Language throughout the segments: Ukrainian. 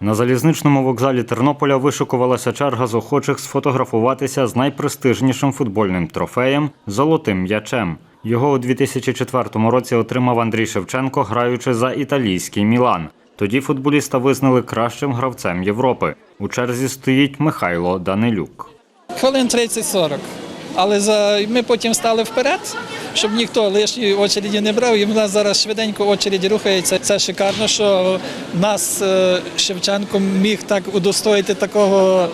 На залізничному вокзалі Тернополя вишикувалася черга з охочих сфотографуватися з найпрестижнішим футбольним трофеєм золотим м'ячем. Його у 2004 році отримав Андрій Шевченко, граючи за італійський Мілан. Тоді футболіста визнали кращим гравцем Європи. У черзі стоїть Михайло Данилюк. Хвилин 30-40. Але за... ми потім стали вперед, щоб ніхто лишньої очереді не брав, і в нас зараз швиденько очереді рухається. Це шикарно, що нас е, Шевченко міг так удостоїти такого,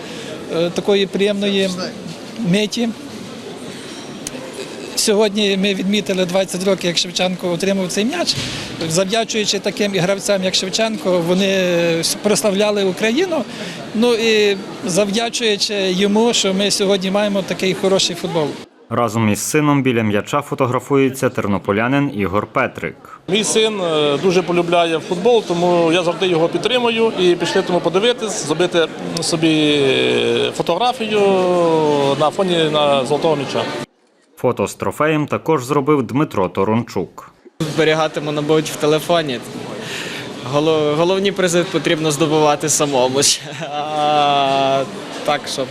е, такої приємної миті. Сьогодні ми відмітили 20 років, як Шевченко отримав цей м'яч. Завдячуючи таким і гравцям, як Шевченко, вони прославляли Україну. Ну і завдячуючи йому, що ми сьогодні маємо такий хороший футбол. Разом із сином біля м'яча фотографується тернополянин Ігор Петрик. Мій син е, дуже полюбляє футбол, тому я завжди його підтримую і пішли тому подивитись, зробити собі фотографію на фоні на золотого м'яча. Фото з трофеєм також зробив Дмитро Торончук. зберігатиму, мабуть, в телефоні. Головні призи потрібно здобувати самому. А так, щоб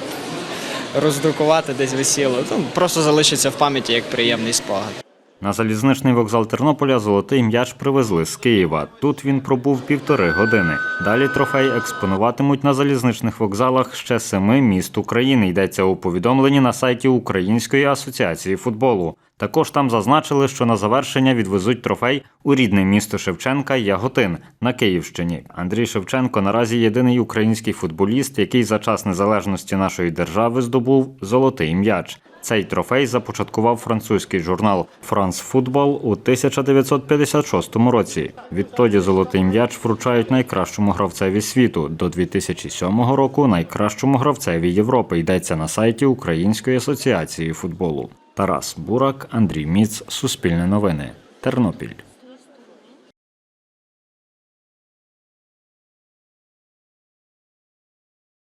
роздрукувати десь висіло, просто залишиться в пам'яті як приємний спогад. На залізничний вокзал Тернополя золотий м'яч привезли з Києва. Тут він пробув півтори години. Далі трофей експонуватимуть на залізничних вокзалах ще семи міст України. Йдеться у повідомленні на сайті Української асоціації футболу. Також там зазначили, що на завершення відвезуть трофей у рідне місто Шевченка Яготин на Київщині. Андрій Шевченко наразі єдиний український футболіст, який за час незалежності нашої держави здобув золотий м'яч. Цей трофей започаткував французький журнал France Football у 1956 році. Відтоді золотий м'яч вручають найкращому гравцеві світу. До 2007 року найкращому гравцеві Європи йдеться на сайті Української асоціації футболу. Тарас Бурак, Андрій Міц, Суспільне новини, Тернопіль.